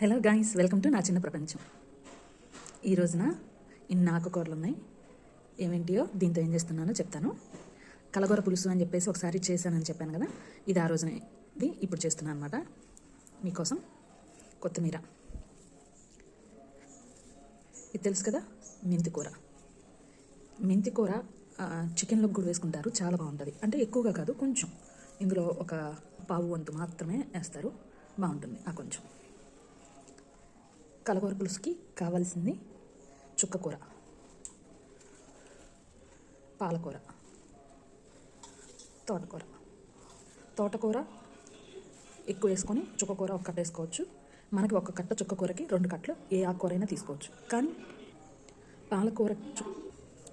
Hello guys welcome to నా చిన్న ప్రపంచం. ఈ రోజున ఇన్ని ఆకుకూరలు ఉన్నాయి ఏమేంటియో దీంతో ఏం చేస్తున్నానో చెప్తాను. కలగూర పులుసు అని చెప్పేసి ఒకసారి చేశానని చెప్పాను కదా ఇది ఆ రోజున ఇది ఇప్పుడు చేస్తున్నాను అనమాట మీకోసం కొత్తిమీర. ఇది తెలుసు కదా మెంతి కూర. చికెన్లోకి కూడా వేసుకుంటారు. చాలా బాగుంటుంది. అంటే ఎక్కువగా కాదు కొంచెం. ఇందులో ఒక పావు వంతు మాత్రమే వేస్తారు. బాగుంటుంది. ఆ కొంచెం. కలగూర పులుసుకి కావాల్సింది చుక్కకూర. పాలకూర. తోటకూర. తోటకూర ఎక్కువ వేసుకొని చుక్కకూర ఒక కట్ట వేసుకోవచ్చు. మనకి ఒక కట్ట చుక్కకూరకి రెండు కట్టలు ఏ ఆకుకూర అయినా తీసుకోవచ్చు. కానీ పాలకూర చు-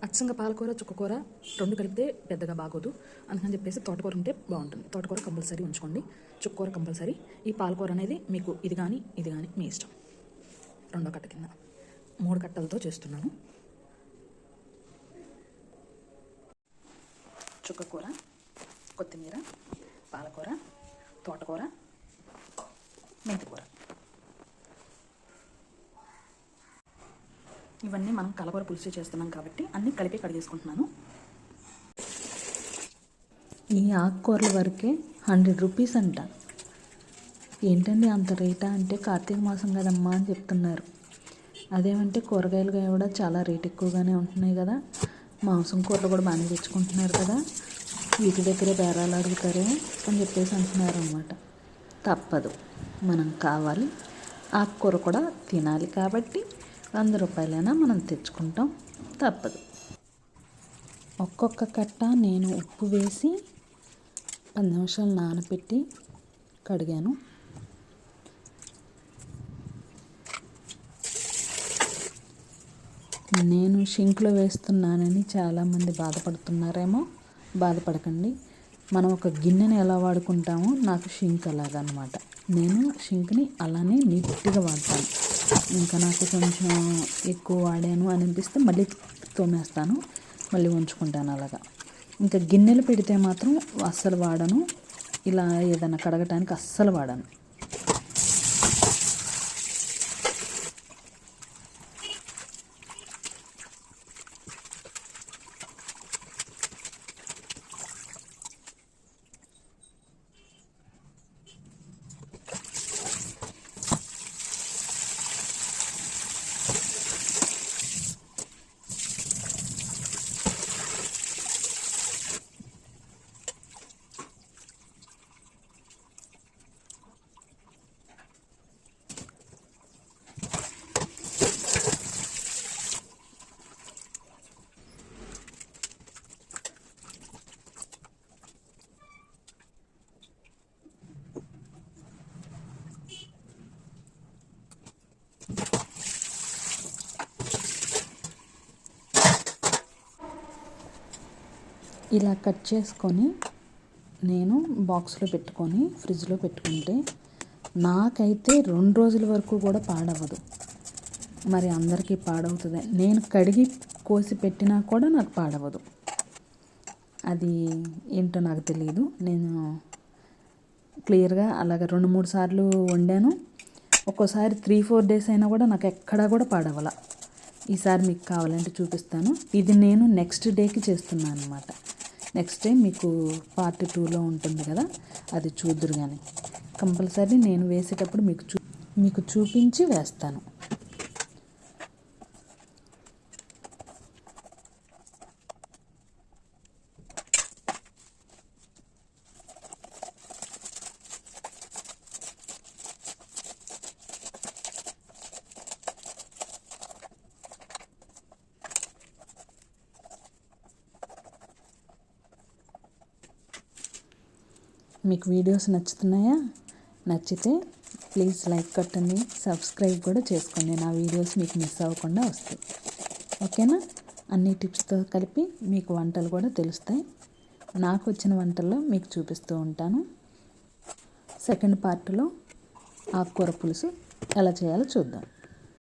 అచ్చంగా పాలకూర చుక్కకూర రెండు కలిపితే పెద్దగా బాగోదు. అందుకని చెప్పేసి తోటకూర ఉంటే బాగుంటుంది. తోటకూర కంపల్సరీ ఉంచుకోండి. చుక్కకూర కంపల్సరీ. ఈ పాలకూర అనేది మీకు ఇది కానీ ఇది కానీ మీ ఇష్టం. రెండో కట్ట కింద. మూడు కట్టలతో చేస్తున్నాను. చుక్కకూర కొత్తిమీర పాలకూర తోటకూర మెంతికూర. ఇవన్నీ మనం కలకూర పులుసు చేస్తున్నాం కాబట్టి అన్నీ కలిపి కడిగేసుకుంటున్నాను. ఈ ఆకుకూరల వరకే హండ్రెడ్ రూపీస్ అంట. ఏంటండి అంత రేటా అంటే కార్తీక మాసం కదమ్మా అని చెప్తున్నారు. అదేమంటే కూరగాయలు కూడా చాలా రేట్ ఎక్కువగానే ఉంటున్నాయి కదా. మాంసం కూరలు కూడా బాగానే తెచ్చుకుంటున్నారు కదా. వీటి దగ్గరే బేరాలు అడుగుతారే అని చెప్పేసి అంటున్నారు అనమాట తప్పదు. మనం కావాలి. ఆకుకూర కూడా తినాలి కాబట్టి వంద రూపాయలైనా మనం తెచ్చుకుంటాం. తప్పదు. ఒక్కొక్క కట్ట నేను ఉప్పు వేసి పది నిమిషాలు నానబెట్టి కడిగాను. నేను షింక్లో వేస్తున్నానని చాలామంది బాధపడుతున్నారేమో బాధపడకండి. మనం ఒక గిన్నెని ఎలా వాడుకుంటామో నాకు షింక్ అలాగనమాట. నేను షింక్ని అలానే నీట్గా వాడతాను. ఇంకా నాకు కొంచెం ఎక్కువ వాడాను అని అనిపిస్తే మళ్ళీ తోమేస్తాను మళ్ళీ ఉంచుకుంటాను అలాగా. ఇంకా గిన్నెలు పెడితే మాత్రం అస్సలు వాడను. ఇలా ఏదైనా కడగటానికి అస్సలు వాడను. ఇలా కట్ చేసుకొని నేను బాక్స్లో పెట్టుకొని ఫ్రిడ్జ్లో పెట్టుకుంటే నాకైతే రెండు రోజుల వరకు కూడా పాడవదు మరి అందరికీ పాడవుతుంది. నేను కడిగి కోసి పెట్టినా కూడా నాకు పాడవదు అది ఏంటో నాకు తెలియదు నేను క్లియర్గా అలాగ రెండు మూడు సార్లు వండాను. ఒక్కోసారి త్రీ ఫోర్ డేస్ అయినా కూడా నాకు ఎక్కడా కూడా పాడవల ఈసారి మీకు కావాలంటే చూపిస్తాను. ఇది నేను నెక్స్ట్ డేకి చేస్తున్నాను అనమాట నెక్స్ట్ టైం మీకు పార్ట్ టూలో ఉంటుంది కదా అది చూద్దురు కానీ కంపల్సరీ నేను వేసేటప్పుడు మీకు చూ మీకు చూపించి వేస్తాను. మీకు వీడియోస్ నచ్చుతున్నాయా? నచ్చితే ప్లీజ్ లైక్ కొట్టండి సబ్స్క్రైబ్ కూడా చేసుకోండి. నా వీడియోస్ మీకు మిస్ అవ్వకుండా వస్తాయి. ఓకేనా? అన్ని టిప్స్తో కలిపి మీకు వంటలు కూడా తెలుస్తాయి. నాకు వచ్చిన వంటల్లో మీకు చూపిస్తూ ఉంటాను. సెకండ్ పార్ట్లో ఆకుకూర పులుసు ఎలా చేయాలో చూద్దాం.